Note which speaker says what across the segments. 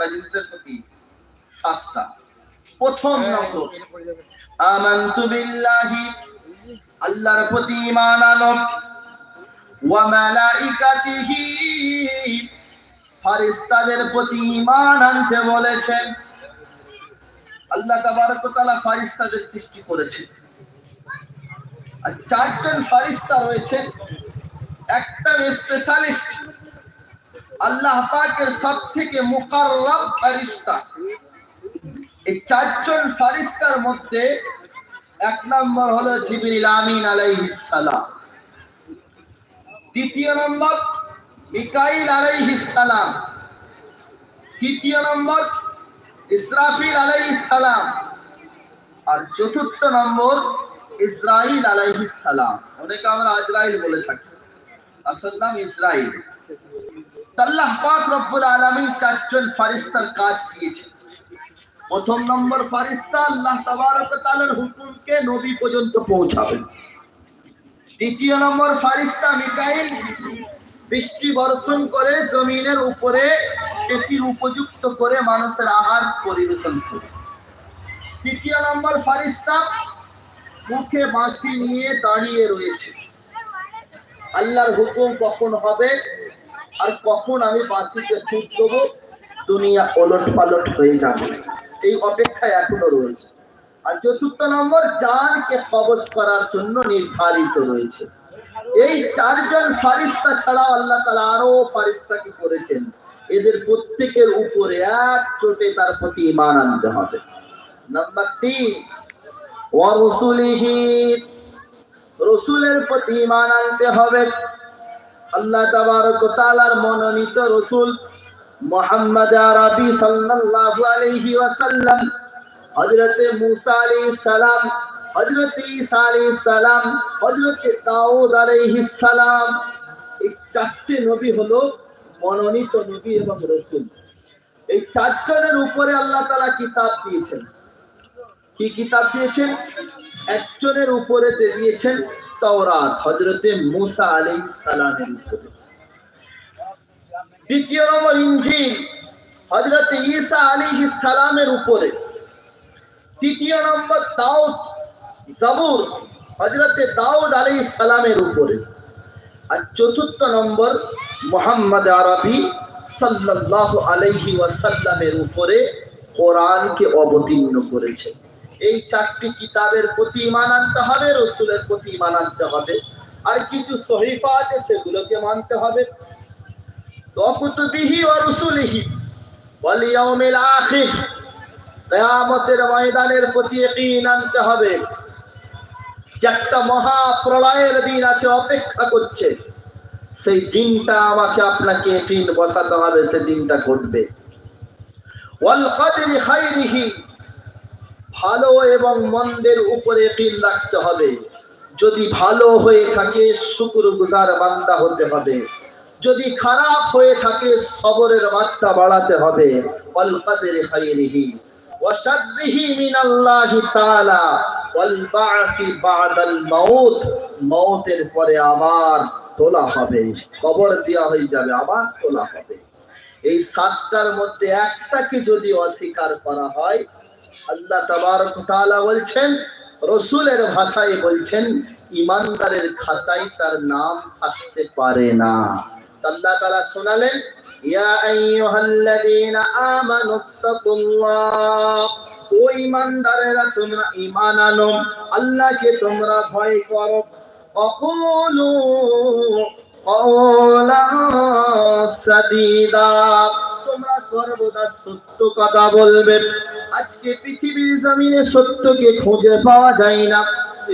Speaker 1: একটা জিনিসের প্রতি সাতটা। প্রথম নম্বর আমানতু বিল্লাহি আল্লাহর প্রতি ঈমান আনো। ওয়া মালাইকাতিহি ফারিস্তাদের প্রতি ঈমান আনতে বলেছেন আল্লাহ তাবারক তাআলা ফারিস্তাদের সৃষ্টি করেছেন আর চারজন ফারিস্তা রয়েছে। একটা স্পেশালিস্ট আল্লাহ পাকের সব থেকে মুকাররব ফারিস্তা এই চারজন ফারিস্তার মধ্যে এক নম্বর হলো জিবরিল আমিন দ্বিতীয় নম্বর মিকাইল তৃতীয় নম্বর ইসরাফিল আর চতুর্থ নম্বর ইসরাইল আলাইহিস সালাম। অনেকে আমরা আজরাইল বলে থাকি। আসল নাম ইসরাইল। আল্লাহ পাক রব্বুল চারজন ফারিস্তার কাজ দিয়েছে প্রথম নম্বর ফারিস্তা আল্লাহ হুকুমকে নবী পর্যন্ত পৌঁছাবেন। দ্বিতীয় নম্বর ফারিস্তা মিকাইল বৃষ্টি বর্ষণ করে জমিনের উপরে সেটির উপযুক্ত করে মানুষের আহার পরিবেশন করে। তৃতীয় নম্বর ফারিস্তা মুখে বাঁশি নিয়ে দাঁড়িয়ে রয়েছে। আল্লাহর হুকুম কখন হবে? আর কখন আমি বাঁশিতে ছুট দেবো দুনিয়া ওলট পালট হয়ে যাবে। এই অপেক্ষায় এখনও রয়েছে। আর চতুর্থ নম্বর, জানকে কবজ করার জন্য নির্ধারিত রয়েছে। এই চারজন ফারিস্তা ছাড়া আল্লাহ তালা আরও ফারিস্তাকে করেছেন। এদের প্রত্যেকের উপরে এক চোটে তার প্রতি ইমান আনতে হবে। নাম্বার তিন ওয়ারসুলিহি রসুলের প্রতি ইমান আনতে হবে। আল্লাহ তাবারক তাআলার মনোনীত রসুল মোহাম্মদ আরবি সাল্লাল্লাহু আলাইহি ওয়াসাল্লাম, হযরতে মুসা আলাইহিস সালাম, হযরতে ঈসা আলাইহিস সালাম, হযরতে দাউদ আলাইহিস সালাম। এই চারটি নবী হলো মনোনীত নবী এবং রসুল। এই চারজনের উপরে আল্লাহ তাআলা কিতাব দিয়েছেন। কি কিতাব দিয়েছেন? একজনের উপরে দিয়েছেন তাওরাত হযরতে মুসা আলাইহিস সালামের উপরে। দ্বিতীয় নম্বর ইঞ্জিল, হযরতে ঈসা সালামের উপরে। তৃতীয় নম্বর দাউদ, জাবুর, হযরতে দাউদ সালামের উপরে। আর চতুর্থ নম্বর মোহাম্মদ আরবি সাল্লাল্লাহু আলাইহি ওয়াসাল্লামের উপরে কোরআনকে অবতীর্ণ করেছে। এই চারটি কিতাবের প্রতি ইমান আনতে হবে, রসুলের প্রতি ইমান আনতে হবে। আর কিছু সহিফা আছে, সেগুলোকে মানতে হবে। ওয়াল আখির ময়দানের প্রতি ইয়াকিন আনতে হবে। একটা মহা প্রলয়ের দিন আছে, অপেক্ষা করছে। সেই দিনটা আমাকে আপনাকে ইয়াকিন বসাতে হবে সেই দিনটা ঘটবে। ওয়াল কদরি খাইরিহি ভালো এবং মন্দের উপরে তিল রাখতে হবে। যদি ভালো হয়ে থাকে শুকুর গুজার বান্দা হতে হবে। যদি খারাপ হয়ে থাকে, সবরের মাত্রা বাড়াতে হবে। ওয়াল কদরি খাইরিহি ওয়া শাররিহি মিনাল্লাহি তাআলা ওয়াল বা'সি বা'দাল মাউত। মউতের পরে আবার তোলা হবে। কবর দেওয়া হয়ে যাবে, আবার তোলা হবে। এই সাতটার মধ্যে একটাকে যদি অস্বীকার করা হয় আল্লাহ তাবারক তাআলা বলছেন, রসুলের ভাষায় বলছেন, ইমানদারের খাতায় তার নাম আসতে পারে না। আল্লাহ তাআলা শোনালেন, ইয়া তোমরা আনো, আল্লাহকে তোমরা ভয় করো। তোমরা সর্বদা সত্য কথা বলবে। আজকে পৃথিবীর জমিনে সত্যকে খুঁজে পাওয়া যায় না।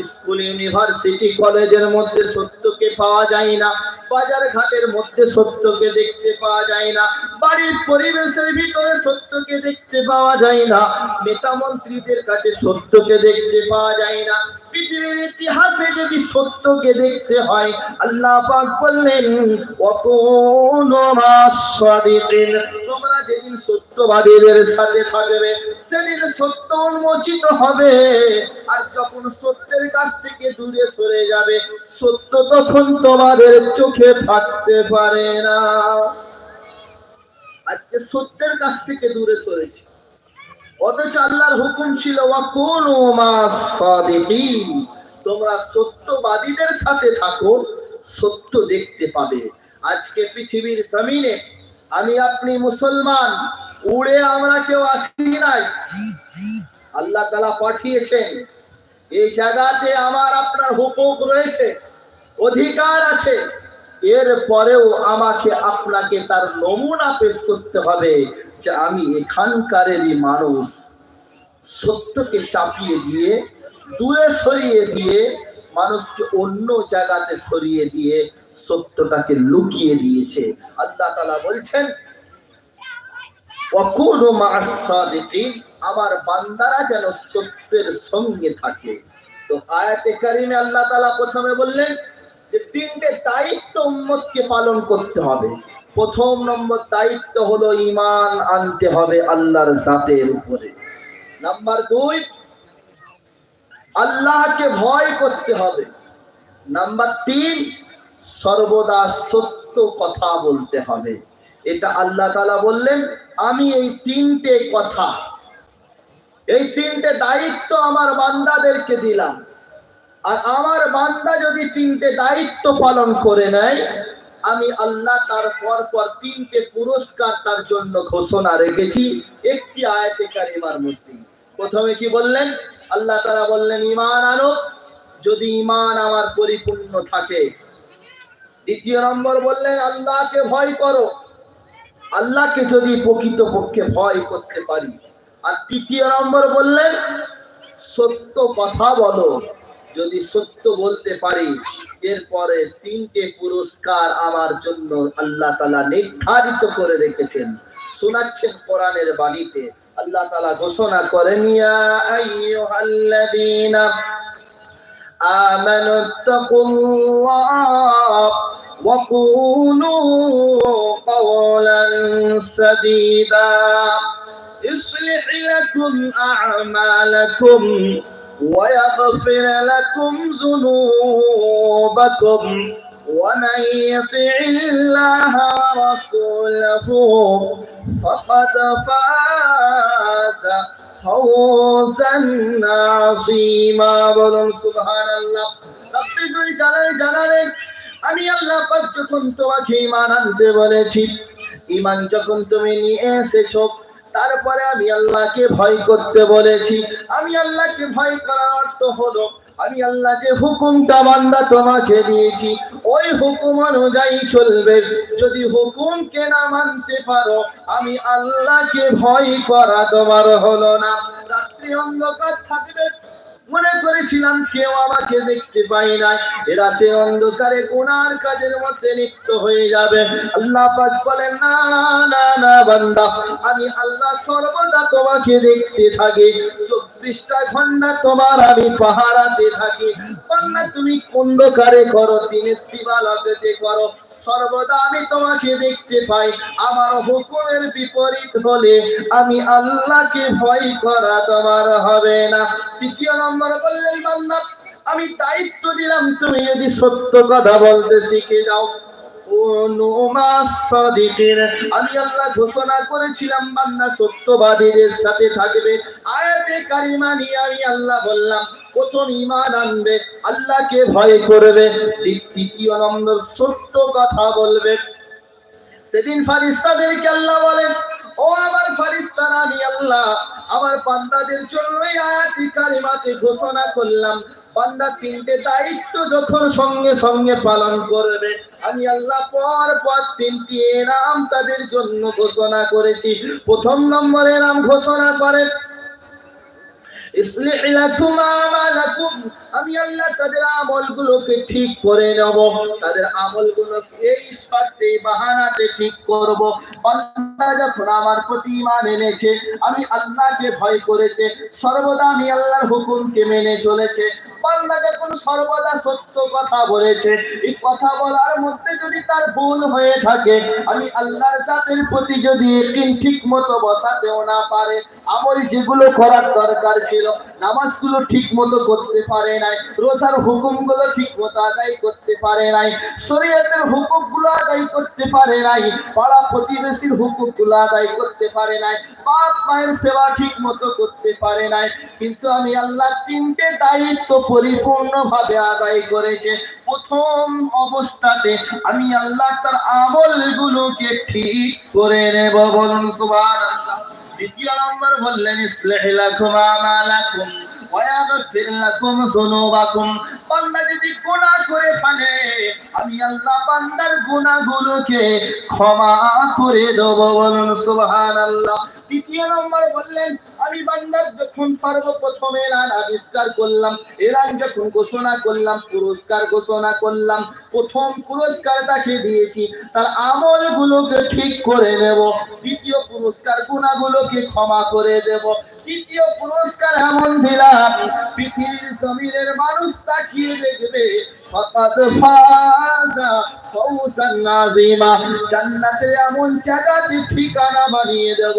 Speaker 1: স্কুল, ইউনিভার্সিটি, কলেজের মধ্যে সত্যকে পাওয়া যায় না। বাজার ঘাটের মধ্যে সত্যকে দেখতে পাওয়া যায় না। বাড়ির পরিবেশের ভিতরে সত্যকে দেখতে পাওয়া যায় না। নেতা মন্ত্রীদের কাছে সত্যকে দেখতে পাওয়া যায় না। পৃথিবীর ইতিহাসে যদি সত্যকে দেখতে হয়, আল্লাহ পাক বললেন মাস-সাদিকিন তোমরা যেদিন সত্যবাদীদের সাথে থাকবে, সেদিন সত্য উন্মোচিত হবে। আর যখন সত্যের কাছ থেকে দূরে সরে যাবে, সত্য তখন তোমাদের চোখে থাকতে পারে না। আজকে সত্যের কাছ থেকে দূরে সরেছি। অথচ আল্লাহর হুকুম ছিল তোমরা সত্যবাদীদের সাথে থাকো, সত্য দেখতে পাবে। আজকে পৃথিবীর জমিনে আমি আপনি মুসলমান, উড়ে আমরা কেউ আসি নাই। আল্লাহ তালা পাঠিয়েছেন এই জায়গাতে আমার আপনার হুকুক রয়েছে, অধিকার আছে। এর পরেও আমাকে আপনাকে তার নমুনা পেশ করতে হবে। যে আমি এখানকারেরই মানুষ, সত্যকে চাপিয়ে দিয়ে, দূরে সরিয়ে দিয়ে, মানুষকে অন্য জায়গাতে সরিয়ে দিয়ে সত্যটাকে লুকিয়ে দিয়েছে। আল্লাহ তালা বলছেন আমার বান্দারা যেন সত্যের সঙ্গে থাকে। তো আয়াতে কারিমে আল্লাহ তাআলা প্রথমে বললেন যে তিনটে দায়িত্ব উম্মতকে পালন করতে হবে। প্রথম নম্বর দায়িত্ব হলো ইমান আনতে হবে আল্লাহর জাতের উপরে। নাম্বার দুই, আল্লাহকে ভয় করতে হবে। নাম্বার তিন, সর্বদা সত্য কথা বলতে হবে। এটা আল্লাহ তালা বললেন, আমি এই তিনটে কথা, এই তিনটে দায়িত্ব আমার বান্দাদেরকে দিলাম। আর আমার বান্দা যদি তিনটে দায়িত্ব পালন করে নেয় আমি আল্লাহ তার পর পর তিনটে পুরস্কার তার জন্য ঘোষণা রেখেছি। একটি আয়াতে কারিমার মধ্যে। প্রথমে কি বললেন? আল্লাহ তারা বললেন ইমান আনো। যদি ইমান আমার পরিপূর্ণ থাকে। দ্বিতীয় নম্বর বললেন, আল্লাহকে ভয় করো। আল্লাহকে যদি প্রকৃত পক্ষে ভয় করতে পারি। আর তৃতীয় নম্বর বললেন, সত্য কথা বলো। যদি সত্য বলতে পারি এরপরে তিনটে পুরস্কার আমার জন্য আল্লাহ তালা নির্ধারিত করে রেখেছেন শোনাচ্ছেন কোরআনের বাণীতে আল্লাহ তালা ঘোষণা করেন ইয়া আইয়ুহাল্লাযীনা آمنوا اتقوا الله وقولوا قولا سديدا يصلح لكم أعمالكم ويغفر لكم ذنوبكم ومن يطع الله ورسوله فقد فاز فوزا عظيما বলুন সুবহানাল্লাহ রব্বি জুল জালাল জালালেন আমি আল্লাহ পাক যখন তোমাকে ঈমান আনতে বলেছি ঈমান যখন তুমি নিয়ে এসেছো তারপরে আমি আল্লাহকে ভয় করতে বলেছি। আমি আল্লাহকে ভয় করার অর্থ হলো, আমি আল্লাহ যে হুকুমটা বান্দা তোমাকে দিয়েছি। ওই হুকুম অনুযায়ী চলবে। যদি হুকুমকে না মানতে পারো, আমি আল্লাহকে ভয় করা তোমার হলো না। রাত্রি অন্ধকার থাকবে মনে করেছিলাম কেউ আমাকে দেখতে পাই নাই এরাতে রাতে অন্ধকারে কোনার কাজের মধ্যে লিপ্ত হয়ে যাবে। আল্লাহ পাক বলেন, না না না, বান্দা, আমি আল্লাহ সর্বদা তোমাকে দেখতে থাকি। চব্বিশটা ঘণ্টা তোমার আমি পাহারাতে থাকি। বান্দা তুমি অন্ধকারে করো দিনের দিবালতে করো। সর্বদা আমি তোমাকে দেখতে পাই। আমার হুকুমের বিপরীত হলে আমি আল্লাহকে ভয় করা তোমার হবে না। তৃতীয় নম্বর বললেন বান্দা আমি দায়িত্ব দিলাম। তুমি যদি সত্য কথা বলতে শিখে যাও আমি আল্লাহ ঘোষণা করেছিলাম, বান্দা সত্যবাদীদের সাথে থাকবে। আয়াতে কারিমা নিয়ে আমি আল্লাহ বললাম, প্রথম ইমান আনবে, আল্লাহকে ভয় করবে তৃতীয় নম্বর সত্য কথা বলবে। সেদিন ফারিস্তাদেরকে আল্লাহ বলেন, ও আমার ফারিস্তারা, আমি আল্লাহ আমার বান্দাদের জন্য এই আয়াতি কালিমাতে ঘোষণা করলাম বান্দা তিনটে দায়িত্ব যখন সঙ্গে সঙ্গে পালন করবে, আমি আল্লাহ পর পর তিনটি নাম তাদের জন্য ঘোষণা করেছি। প্রথম নম্বরে নাম ঘোষণা করে আমি আল্লাহ তাদের আমলগুলোকে ঠিক করে নেব। তাদের আমলগুলোকে এই শর্তে বাহানাতে ঠিক করব। বান্দা যখন আমার প্রতি ঈমান এনেছে, আমি আল্লাহকে ভয় করেছে। সর্বদা আমি আল্লাহর হুকুমকে মেনে চলেছে। বান্দা যখন সর্বদা সত্য কথা বলেছে? এই কথা বলার মধ্যে যদি তার ভুল হয়ে থাকে, আমি আল্লাহর জাতের প্রতি যদি একদিন ঠিক মতো বসাতেও না পারে, আমল যেগুলো করার দরকার ছিল, নামাজগুলো ঠিক মতো করতে পারে নাই, রোজার হুকুমগুলো ঠিক মতো আদায় করতে পারে নাই, শরীয়তের হুকুমগুলো আদায় করতে পারে নাই, পাড়া প্রতিবেশীর হুকুমগুলো আদায় করতে পারে নাই, বাপ মায়ের সেবা ঠিক মতো করতে পারে নাই, কিন্তু আমি আল্লাহ তিনটে দায়িত্ব পরিপূর্ণভাবে আদায় করেছে। প্রথম অবস্থাতে আমি আল্লাহ তার আমলগুলোকে ঠিক করে নেব। বলুন, সুবহানাল্লাহ। দ্বিতীয় নম্বর বললেন ক্ষমা করে দেব। বলুন তৃতীয় নম্বর বললেন আমি বান্দার যখন সর্বপ্রথম এলান আবিষ্কার করলাম এলান যখন ঘোষণা করলাম, পুরস্কার ঘোষণা করলাম, প্রথম পুরস্কার তাকে দিয়েছি, তার আমলগুলোকে ঠিক করে নেব, দ্বিতীয় পুরস্কার গুণাগুলোকে ক্ষমা করে দেব, তৃতীয় পুরস্কার এমন দিলাম, পৃথিবীর জমিনের মানুষ তাকিয়ে দেখবে জান্নাতে এমন জায়গাতে ঠিকানা বানিয়ে দেব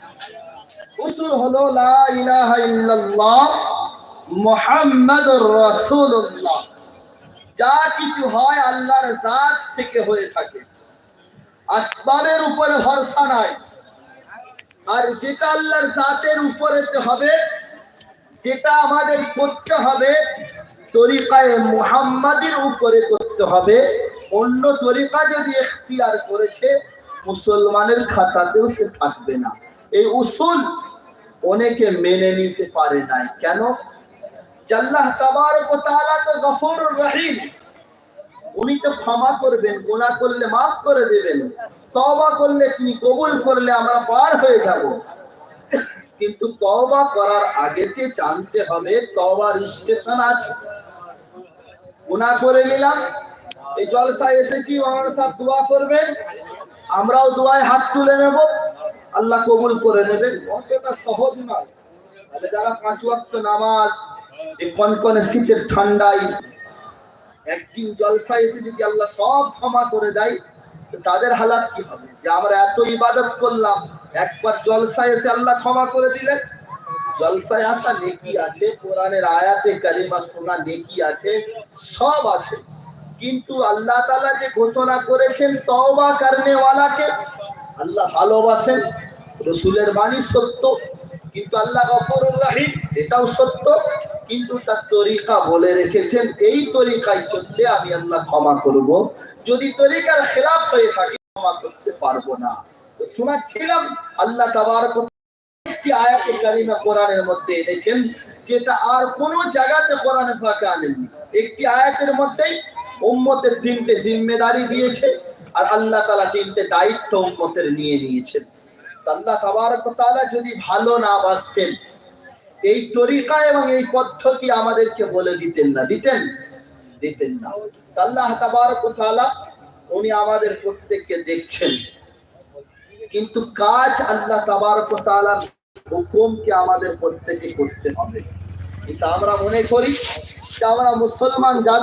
Speaker 1: উসুল হলো, লা ইলাহা ইল্লাল্লাহ মুহাম্মাদুর রাসূলুল্লাহ। যা কিছু হয় আল্লাহর জাত থেকে হয়ে থাকে। উপরে ভরসা নাই। আর যেটা আল্লাহর জাতের উপরে হবে, যেটা আমাদের করতে হবে, তরিকায় মুহাম্মাদের উপরে করতে হবে। অন্য তরিকা যদি এখতিয়ার করেছে, মুসলমানের খাতাতেও সে থাকবে না। এই উসুল অনেকে মেনে নিতে পারে নাই। কেন? জাল্লাহ তাবারক ওয়া তাআলা তো গফুরুর রহিম। উনি তো ক্ষমা করবেন, গুনাহ করলে মাফ করে দেবেন। তওবা করলে তিনি কবুল করলে আমরা পার হয়ে যাব। কিন্তু তওবা করার আগেতে জানতে হবে, তওবার স্টেশন আছে? গুনাহ করে নিলাম। এই জলসায় এসেছি আমার সাথে দোয়া করবেন। আমরাও দোয়ায় হাত তুলে নেব। আল্লাহ কবুল করে নেবেন। অতটা সহজ নয়। তাহলে যারা পাঁচ ওয়াক্ত নামাজ, এই কনকনে শীতের ঠান্ডায়, একদিন জলসায় এসে যদি আল্লাহ সব ক্ষমা করে দেয় তাদের হালাত কি হবে? যে আমরা এত ইবাদত করলাম, একবার জলসায় এসে আল্লাহ ক্ষমা করে দিলেন। জলসায় আসা নেকি আছে, কোরআনের আয়াতে কালিমা শোনা নেকি আছে, সব আছে। কিন্তু আল্লাহ তালা যে ঘোষণা করেছেন তওবা করনে ওয়ালাকে আল্লাহ ভালোবাসেন, রসুলের বাণী সত্য, কিন্তু আল্লাহ গফরুর রাহিম এটাও সত্য, কিন্তু তার তরিকা বলে রেখেছেন, এই তরিকায় চললে আমি আল্লাহ ক্ষমা করব। যদি তরিকার খেলাফ হয়ে থাকে, ক্ষমা করতে পারব না। শোনাচ্ছিলাম, আল্লাহ তাবারক একটি আয়াতে কারিমা কোরআনের মধ্যে এনেছেন, যেটা আর কোন জায়গাতে কোরআনে ফাঁকে আনেননি একটি আয়াতের মধ্যেই উম্মতের তিনটে জিম্মেদারি দিয়েছে আর আল্লাহ তালা তিনটে দায়িত্ব উম্মতের নিয়ে নিয়েছেন। আল্লাহ ওয়া তাআলা যদি ভালো না বাসতেন এই তরিকা এবং এই পদ্ধতি আমাদেরকে বলে দিতেন না। দিতেন? দিতেন না। আল্লাহ তাবারক ওয়া তাআলা, উনি আমাদের প্রত্যেককে দেখছেন। কিন্তু কাজ আল্লাহ তাবারক ওয়া তাআলার হুকুমকে আমাদের প্রত্যেকে করতে হবে। কিন্তু আমরা মনে করি যে আমরা মুসলমান জাতি